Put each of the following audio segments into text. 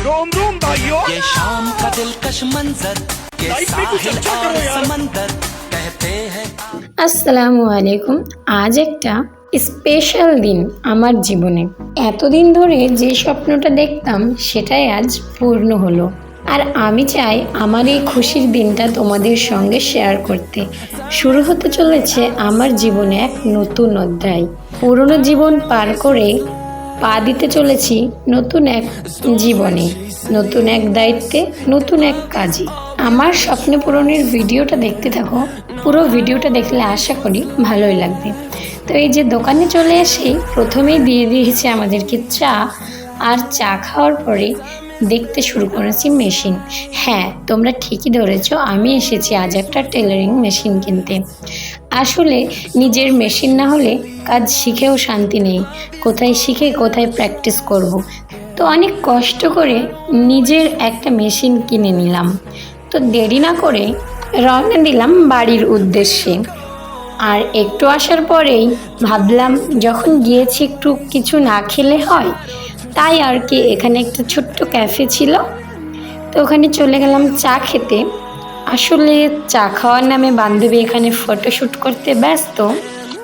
रोम रोम भाइयों ये शाम का दिलकश मंजर ये लाइफ में कुछ साहिल अच्छा और करो यार। समंदर कहते हैं আসসালামু আলাইকুম আজ একটা স্পেশাল দিন আমার জীবনে এতদিন ধরে যে স্বপ্নটা দেখতাম সেটাই আজ পূর্ণ হলো আর আমি চাই আমার এই খুশির দিনটা তোমাদের সঙ্গে শেয়ার করতে শুরু হতে চলেছে আমার জীবনে এক নতুন অধ্যায় পুরনো জীবন পার করে পা দিতে চলেছি নতুন এক জীবনে, নতুন এক দায়িত্বে, নতুন এক কাজে। আমার স্বপ্ন পূরণের ভিডিওটা দেখতে থাকো। পুরো ভিডিওটা দেখলে আশা করি ভালোই লাগবে। তো এই যে দোকানে চলে এসে প্রথমেই দিয়ে দিয়েছে আমাদেরকে চা, আর চা খাওয়ার পরে দেখতে শুরু করেছি মেশিন। হ্যাঁ তোমরা ঠিকই ধরেছো, আমি এসেছি আজ একটা টেলারিং মেশিন কিনতে। আসলে নিজের মেশিন না হলে কাজ শিখেও শান্তি নেই। কোথায় শিখে কোথায় প্র্যাকটিস করব। তো অনেক কষ্ট করে নিজের একটা মেশিন কিনে নিলাম। তো দেরি না করে রওনা দিলাম বাড়ির উদ্দেশ্যে। আর একটু আসার পরেই ভাবলাম, যখন গিয়েছি একটু কিছু না খেলে হয়, তাই আর কি এখানে একটা ছোট্ট ক্যাফে ছিল। তো ওখানে চলে গেলাম চা খেতে। আসলে চা খাওয়ার নামে বান্ধবী এখানে ফটোশ্যুট করতে ব্যস্ত?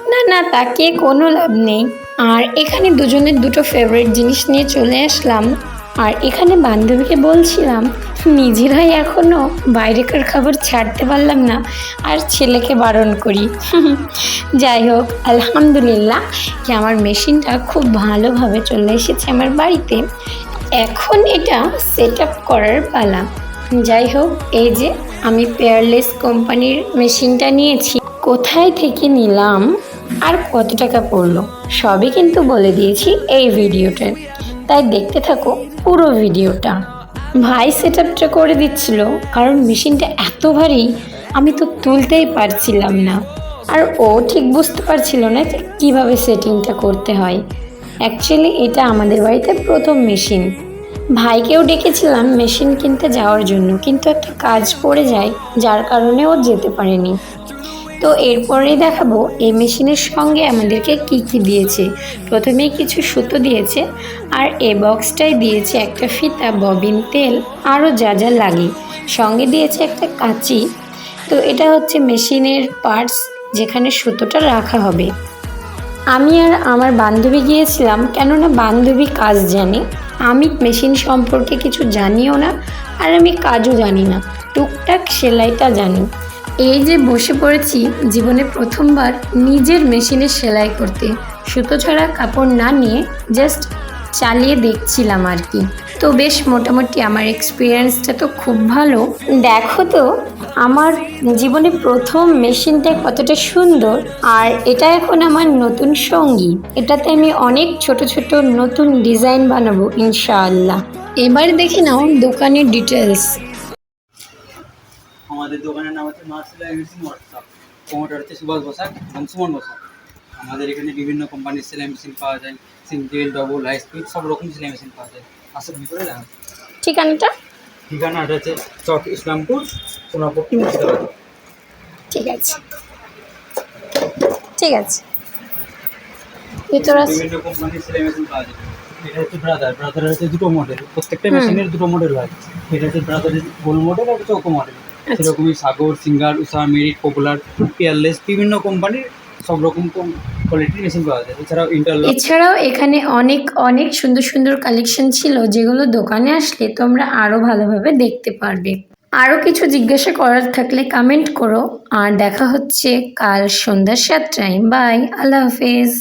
না না, তাকে কোনো লাভ নেই। আর এখানে দুজনের দুটো ফেভারিট জিনিস নিয়ে চলে আসলাম। আর এখানে বান্ধবীকে বলছিলাম নিজেরাই এখনও বাইরেকার খাবার ছাড়তে পারলাম না, আর ছেলেকে বারণ করি। যাই হোক, আলহামদুলিল্লাহ যে আমার মেশিনটা খুব ভালোভাবে চলে এসেছে আমার বাড়িতে। এখন এটা সেট আপ করার পালা। যাই হোক এই যে আমি পেয়ারলেস কোম্পানির মেশিনটা নিয়েছি। কোথায় থেকে নিলাম? আর কত টাকা পড়ল? সবই কিন্তু বলে দিয়েছি এই ভিডিওতে। তাই দেখতে থাকো পুরো ভিডিওটা। ভাই সেট করে দিচ্ছিল, কারণ মেশিনটা এত ভারী, আমি তো তুলতেই পারছিলাম না। আর ও ঠিক বুঝতে পারছিল না যে কীভাবে সেটিংটা করতে হয়। অ্যাকচুয়ালি এটা আমাদের বাড়িতে প্রথম মেশিন। ভাইকেও ডেকেছিলাম মেশিন কিনতে যাওয়ার জন্য, কিন্তু একটা কাজ পড়ে যায়, যার কারণে ও যেতে পারেনি। তো এরপরেই দেখাবো এই মেশিনের সঙ্গে আমাদেরকে কি কি দিয়েছে। প্রথমেই কিছু সুতো দিয়েছে, আর এ বক্সটাই দিয়েছে একটা ফিতা, ববিন তেল, আরও যা যা লাগে। সঙ্গে দিয়েছে একটা কাঁচি। তো এটা হচ্ছে মেশিনের পার্টস, যেখানে সুতোটা রাখা হবে। আমি আর আমার বান্ধবী গিয়েছিলাম, কেননা বান্ধবী কাজ জানে। আমি মেশিন সম্পর্কে কিছু জানিও না, আর আমি কাজও জানি না। টুকটাক সেলাইটা জানি। এই যে বসে পড়েছি, জীবনে প্রথমবার নিজের মেশিনে সেলাই করতে। সুতো ছাড়া কাপড় না নিয়ে জাস্ট চালিয়ে দেখছিলাম আর কি। তো বেশ মোটামুটি আমার এক্সপিরিয়েন্সটা তো খুব ভালো। দেখো তো, আমার জীবনে প্রথম মেশিনটা কতটা সুন্দর, আর এটা এখন আমার নতুন সঙ্গী। এটাতে আমি অনেক ছোট ছোট নতুন ডিজাইন বানাবো, ইনশাআল্লাহ। এবার দেখে নাও দোকানের ডিটেলস আমাদের দোকানের নাম হচ্ছে মা সেলাই মেশিন ওয়ার্কশপ প্রমোটার হচ্ছে সুভাষ বসাক এবং সুমন বসাক। আমাদের এখানে বিভিন্ন কোম্পানির সেলাই মেশিন পাওয়া যায় সিঙ্গেল ডবল হাই স্পিড সব রকম সেলাই মেশিন পাওয়া যায়। আসলে ভিতরে যান। ঠিকানাটা? ঠিকানাটা হচ্ছে চক ইসলামপুর সোনাপট্টি মুর্শিদাবাদ। ঠিক আছে। ঠিক আছে। ভিতরে আছে বিভিন্ন কোম্পানির সেলাই মেশিন পাওয়া যায়। এটা হচ্ছে ব্রাদার ব্রাদারের হচ্ছে দুটো মডেল প্রত্যেকটা মেশিনের দুটো মডেল হয়। এটা হচ্ছে ব্রাদারের গোল মডেল আর চৌকো মডেল সেরকমই Sagar Singer Usha Merit Popular Peerless বিভিন্ন কোম্পানির সব রকম কোয়ালিটির মেশিন পাওয়া যায়। এছাড়াও ইন্টারলক এছাড়াও এখানে অনেক অনেক সুন্দর সুন্দর কালেকশন ছিল, যেগুলো দোকানে আসলে তোমরা আরও ভালোভাবে দেখতে পারবে। আরও কিছু জিজ্ঞাসা করার থাকলে কমেন্ট করো। আর দেখা হচ্ছে কাল সন্ধ্যা সাতটায়। বাই আল্লাহ হাফেজ।